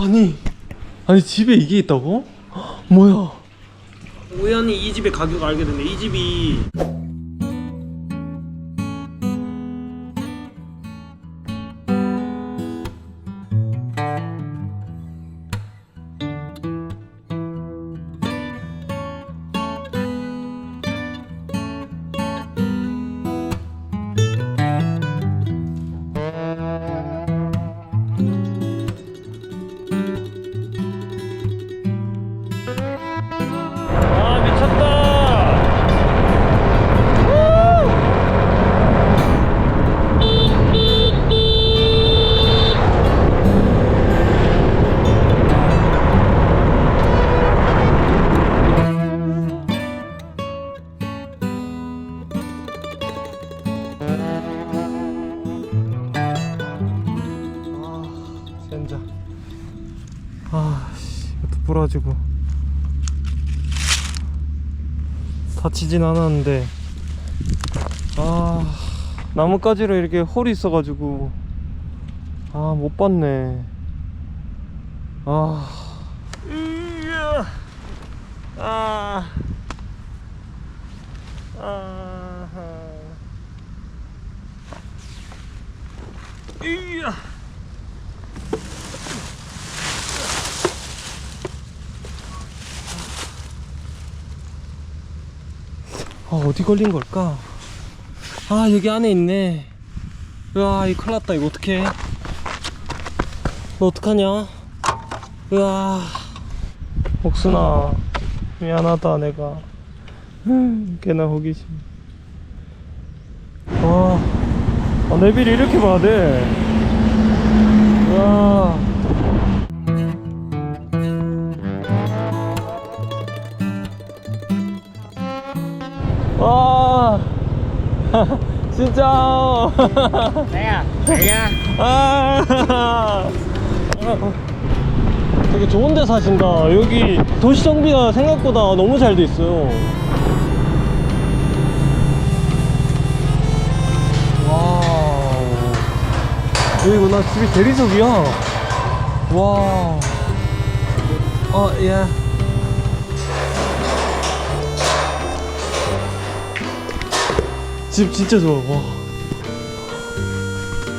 아니 아니 집에 이게 있다고? 헉, 뭐야 우연히 이 집의 가격 알게 됐네. 이 집이 아씨 이것도 부러지고. 다치진 않았는데. 아 나뭇가지로 이렇게 홀이 있어가지고. 아 못 봤네. 아. 아. 아하. 으아 어디 걸린 걸까? 아 여기 안에 있네. 으아 이 큰일 났다. 이거 어떡해? 너 어떡하냐? 으아. 옥순아 미안하다 내가. 흠, 꽤나 호기심. 와. 아, 내비를 이렇게 봐야 돼. 으아 진짜. 내야, 내야. 아. 되게 좋은 데 사신다. 여기 도시 정비가 생각보다 너무 잘 돼 있어요. 와우. 여기구나 집이 대리석이야. 와 어, 예. 집 진짜 좋아. 와.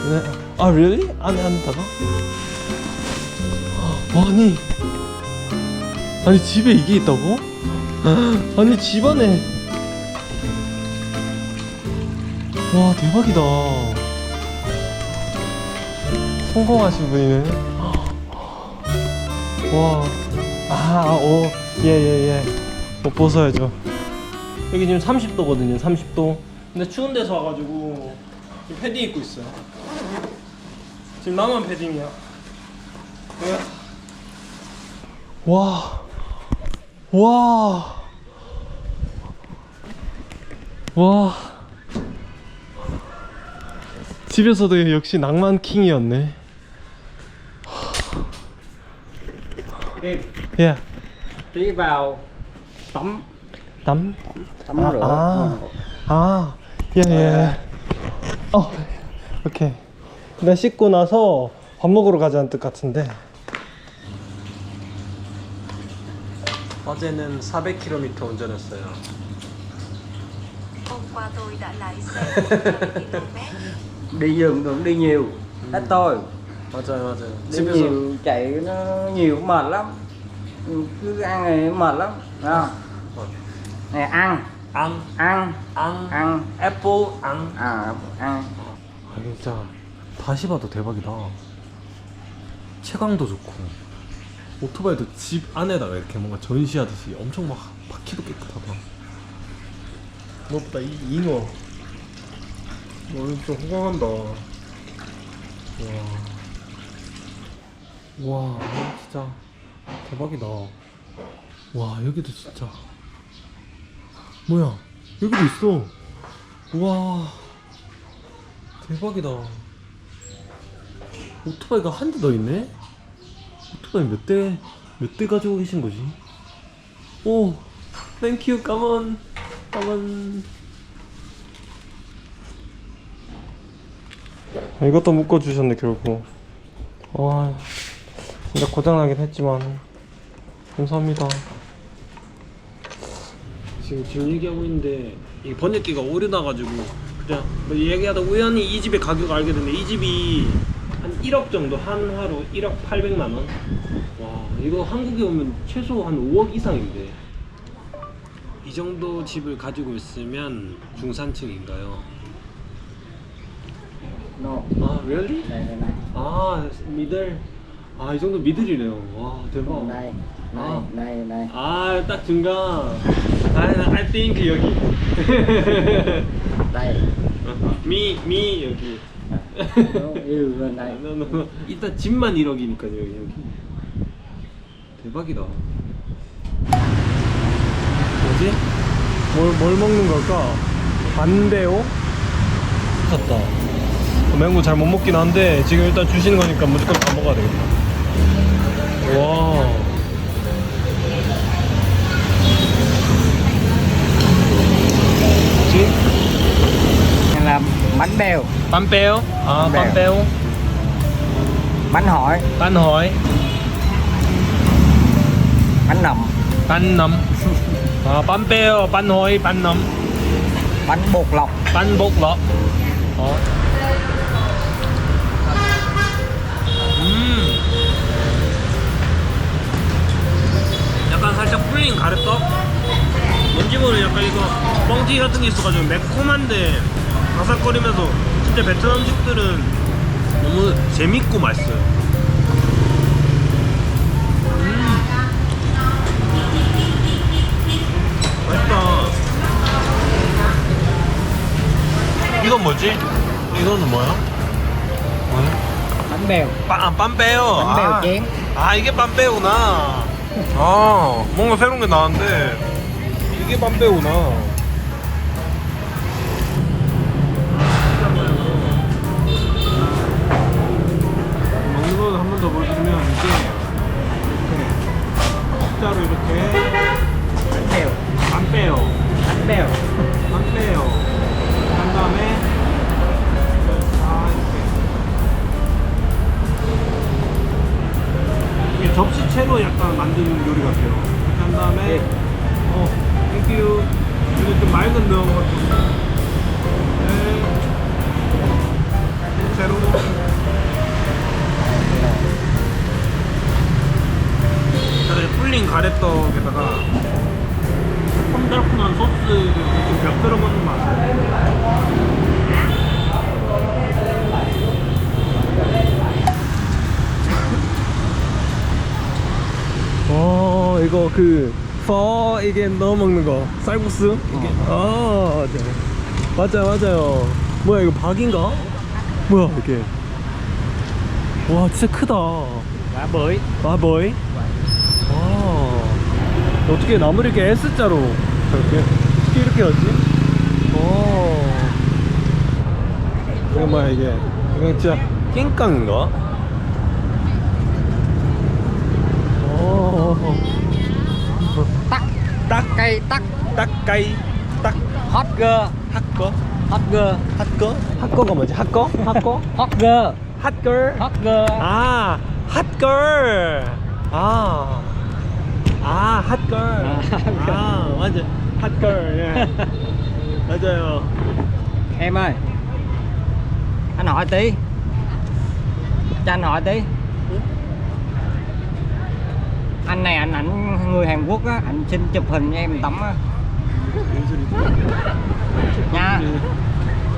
네. 아, really? 안에 안다가? 아니. 아니 집에 이게 있다고? 아니 집 안에. 와 대박이다. 성공하신 분이네. 와. 아, 오. 예, 예, 예. 옷 벗어야죠. 여기 지금 30도거든요, 30도. 근데 추운 데서 와가지고 이 패딩 입고 있어요. 지금 나만 패딩이야. 와, 와, 와. 집에서도 역시 낭만 킹이었네. Đi, 예, đi vào tắm 아, rửa 아, 아, 예, 예. 어, 오케이. 나 씻고 나서 밥 먹으러 가자는 뜻 같은데. 어제는 400km 운전했어요. Hôm qua tôi đã lái xe 10 km. đi giường cũng đi nhiều hết tôi 맞아요, 맞아요. đi 집에서 nhiều chạy nó nhiều mệt lắm cứ ăn này mệt lắm Thấy không nè ăn 앙, ăn 앙, ăn 애플, 앙. à ăn 아, 진짜 다시 봐도 대박이다. 채광도 좋고 오토바이도 집 안에다가 이렇게 뭔가 전시하듯이 엄청 막 바퀴도 깨끗하다. 무엇보다 이 잉어 너는 좀 호강한다. 와, 와 진짜 대박이다. 와 여기도 진짜 뭐야 여기도 있어. 와. 대박이다. 오토바이가 한 대 더 있네? 오토바이 몇 대, 몇 대 가지고 계신 거지? 오, 땡큐, 까먼, 까먼. 이것도 묶어주셨네, 결국. 와, 진짜 고장나긴 했지만 감사합니다. 지금 지금 얘기하고 있는데 이 번역기가 오류나가지고 그냥 뭐 얘기하다 우연히 이 집의 가격을 알게 됐는데 이 집이 한 1억 정도 한화로 1억 800만 원. 와 이거 한국에 오면 최소 한 5억 이상인데 이 정도 집을 가지고 있으면 중산층인가요? No. 아 really? Đây đây này. 아 미들 아 이 정도 미들이래요. 와 대박. Đây. À. Đây, đây, đây. 아딱 중간. 아 I think 여기. Đây. 미, 미 여기. Bên đây. No. 일단 집만 1억이니까요 여기 여기. 대박이다. 뭐지? 뭘, 뭘 먹는 걸까? 반대오? 샀다. 맹고 잘 못 먹긴 한데 지금 일단 주시는 거니까 무조건 다 먹어야 되겠다. 와. 뭐지? Này là bánh bèo, 빰빼요? 아, 네. 빰빼요? bánh hỏi, 빤허이? bánh nậm, 빤넘? 아, 빰빼요, 빤허이, 빤넘? bánh bột lọc. 빤 뻥튀기 같은 게 있어가지고 매콤한데 바삭거리면서 진짜 베트남 음식들은 너무 재밌고 맛있어요. 음. 맛있다. 이건 뭐지? 이거는 뭐야? 뭐야? Bèo, 빰, 아, 빰빼요. 아. 아, 이게 빰빼구나. 아, 뭔가 새로운 게 나왔는데 이게 빰빼구나. 보여주면 이게 진짜로 이렇게 Bánh bèo, 안 빼요. bánh bèo. 안 빼요. 한 다음에 다 이렇게 이게 접시채로 약간 만든 요리 같아요. 이렇게 한 다음에 어, 땡큐. 이거 좀 맑은 면 같은 거. 네. 채로. 그다음에 풀린 가래떡에다가 콤달콤한 소스를 이렇게 곁들여 먹는 맛. 어, 이거 그, 퍼, 이게 넣어 먹는 거. 쌀국수? 이게. 아, 맞아. 맞아요, 맞아요. 뭐야, 이거 박인가? 뭐야, 이게. 와, 진짜 크다. Bưởi. 아, 뭐이? 와. 어떻게 나무를 이렇게 S자로 저렇게 어떻게 이렇게 하지? 오. 이거 뭐야 이게? 이거 진짜 낑깡인가? 오. Tắc, 딱 딱까이 핫거 hot girl, 핫거 핫거가 뭐지? 핫거? 핫거? girl, 핫걸 girl. 아 핫걸 아. 아, 핫걸. 아, 맞아. 핫걸. 예. 맞아요. Em ơi, anh hỏi tí. Cho anh hỏi tí. Anh này anh ảnh người Hàn Quốc á, anh xin chụp hình cho em tấm á. 뭔? Nha.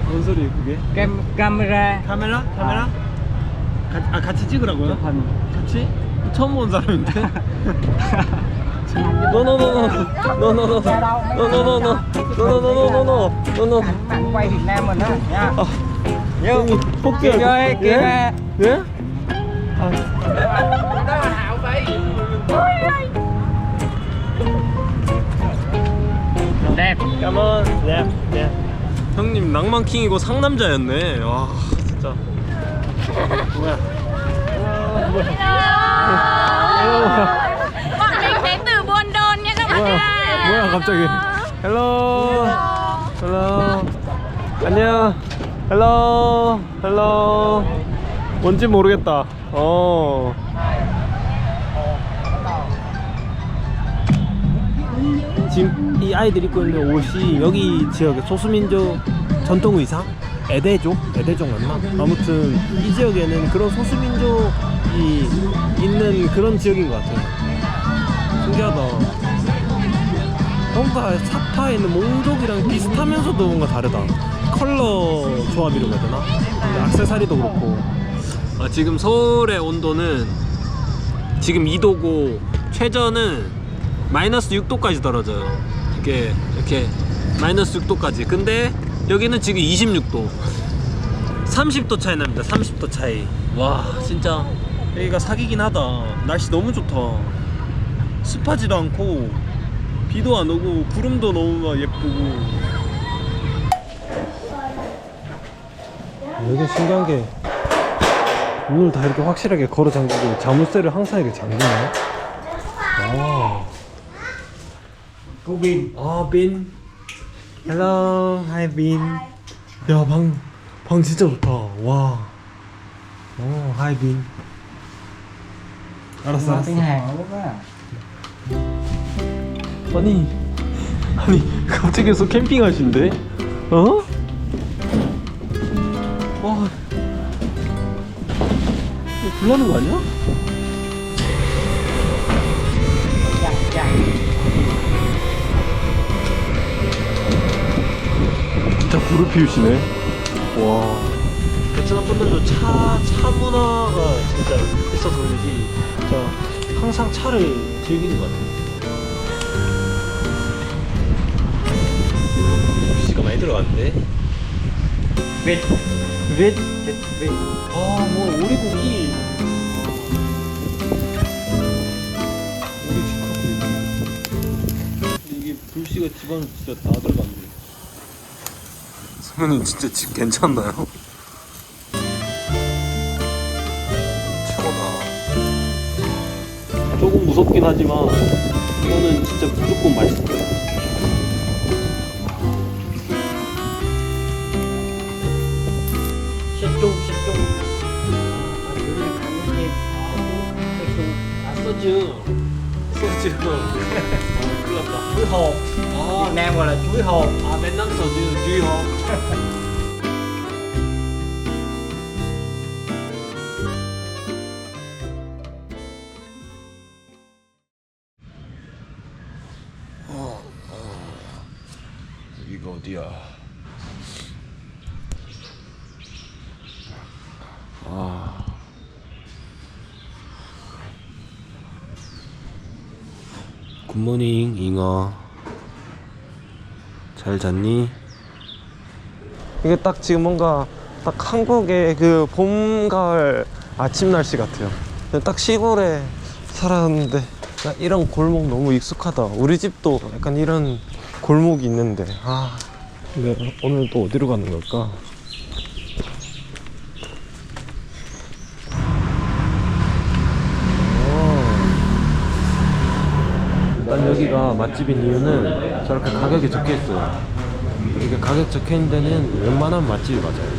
뭔 소리 그게? Cam camera 카메라? 카메라? 가, 아 같이 찍으라고요? 같이? 처음 본 사람인데? 노노노노. 노노노노. 노노노노. 노노노노노. 노노. Ảnh, ảnh quay Việt Nam mình á nha. 폭격. Kia ơi, kia 예? 예? 아, Đẹp. Come on. 네. 네. 형님 낭만킹이고 상남자였네. 와, 진짜. 뭐야? 뭐야? Bọn mình đến từ Buôn 뭐야? 갑자기? 헬로. 헬로. 안녕. 헬로. 헬로. 뭔지 모르겠다. 어. 지금 이 아이들이 입고 있는 옷이 여기 지역의 소수민족 전통 의상? 에데족? 에데족 맞나? 아무튼 이 지역에는 그런 소수민족이 있는 그런 지역인 것 같아요. 신기하다. 뭔가 사파에 있는 몽족이랑 비슷하면서도 뭔가 다르다. 컬러 조합이라고 해야 되나? 악세사리도 그렇고. 아, 지금 서울의 온도는 지금 2도고 최저는 마이너스 6도까지 떨어져요. 이게 이렇게 마이너스 6도까지. 근데 여기는 지금 26도. 30도 차이 납니다. 30도 차이. 와, 진짜 여기가 사기긴 하다. 날씨 너무 좋다. 습하지도 않고 비도 안 오고 구름도 너무 예쁘고. 여기 신기한 게 문을 다 이렇게 확실하게 걸어 잠그고 자물쇠를 항상 이렇게 잠그네. 와. cô bin 아, 빈. Hello, hi 빈. 야, 방, 방 진짜 좋다. 와. 어, hi 빈. 알았어, 알았어. á 아니, 아니, 갑자기 여기서 캠핑 하신대? 어? 와. 불나는 거 아니야? 진짜 불을 피우시네. 와. 베트남 분들도 차, 차 문화가 진짜 있어서 그런지 진짜 항상 차를 즐기는 것 같아요. 글씨가 많이 들어갔는데. 왜? thịt vịt 아, 뭐 오리고기. 오리. 근데 이게 불씨가 집안 진짜 다 들어갔네. 선배님 진짜 집 괜찮나요? 최고다. 조금 무섭긴 하지만 이거는 진짜 무조건 맛있을 거예요. 셋종 셋종 아 소주 소주 큰일 났다 chuối hộp Việt Nam gọi là chuối hộp 아 맨날 소주 주의 굿모닝 잉어. 잘 잤니? 이게 딱 지금 뭔가 딱 한국의 그 봄, 가을 아침 날씨 같아요. 딱 시골에 살았는데 나 이런 골목 너무 익숙하다. 우리 집도 약간 이런 골목이 있는데. 아. 근데 오늘 또 어디로 가는 걸까? 여기가 맛집인 이유는 저렇게 가격이 적혀 있어요. 이게 가격 적혀 있는 데는 웬만한 맛집이 맞아요.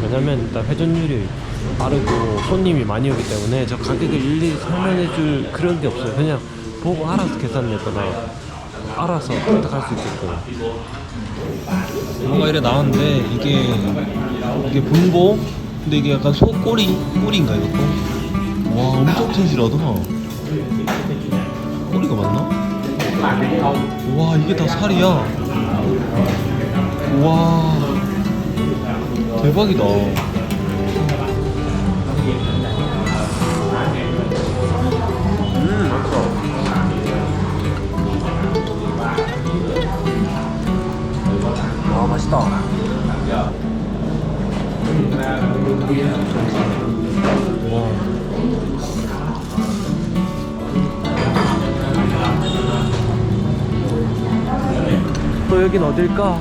왜냐면 일단 회전율이 빠르고 손님이 많이 오기 때문에 저 가격을 일일이 설명해 줄 그런 게 없어요. 그냥 보고 알아서 계산했거나 알아서 선택할 수 있게끔. 뭔가 이래 나왔는데 이게 이게 분보 근데 이게 약간 소 꼬리 꼬리인가 이것도 와 엄청 튼실하다 꼬리가 맞나? 와 이게 다 살이야. 와 대박이다. 와 맛있다 여긴 어딜까?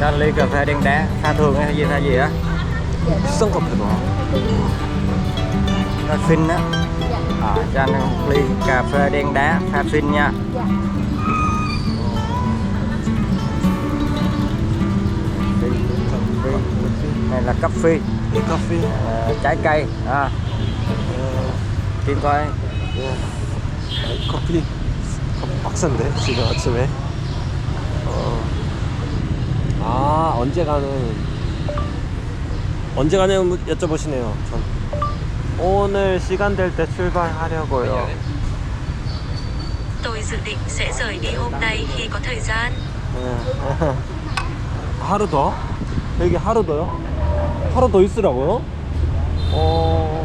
cho anh ly cà phê đen đá pha thường hay gì thay gì á 비싼 카페다. nó phin á à, cho anh ly cà phê đen đá pha phin nha này là coffee 이 카페. ờ, trái cây à. Kim coi 커피 커피 빡센데 지금 아침에 어. 아 언제 가는 언제 가냐고 여쭤보시네요 전 오늘 시간 될 때 출발하려고요 Tôi dự định sẽ rời đi hôm nay khi có thời gian. 예. 하루 더? 여기 하루 더요? 하루 더 있으라고요? 어...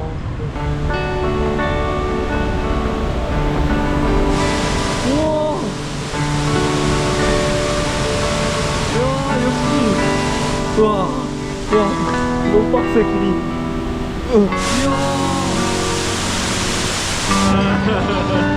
우와, 야, 너무 빡세, 길이. 으!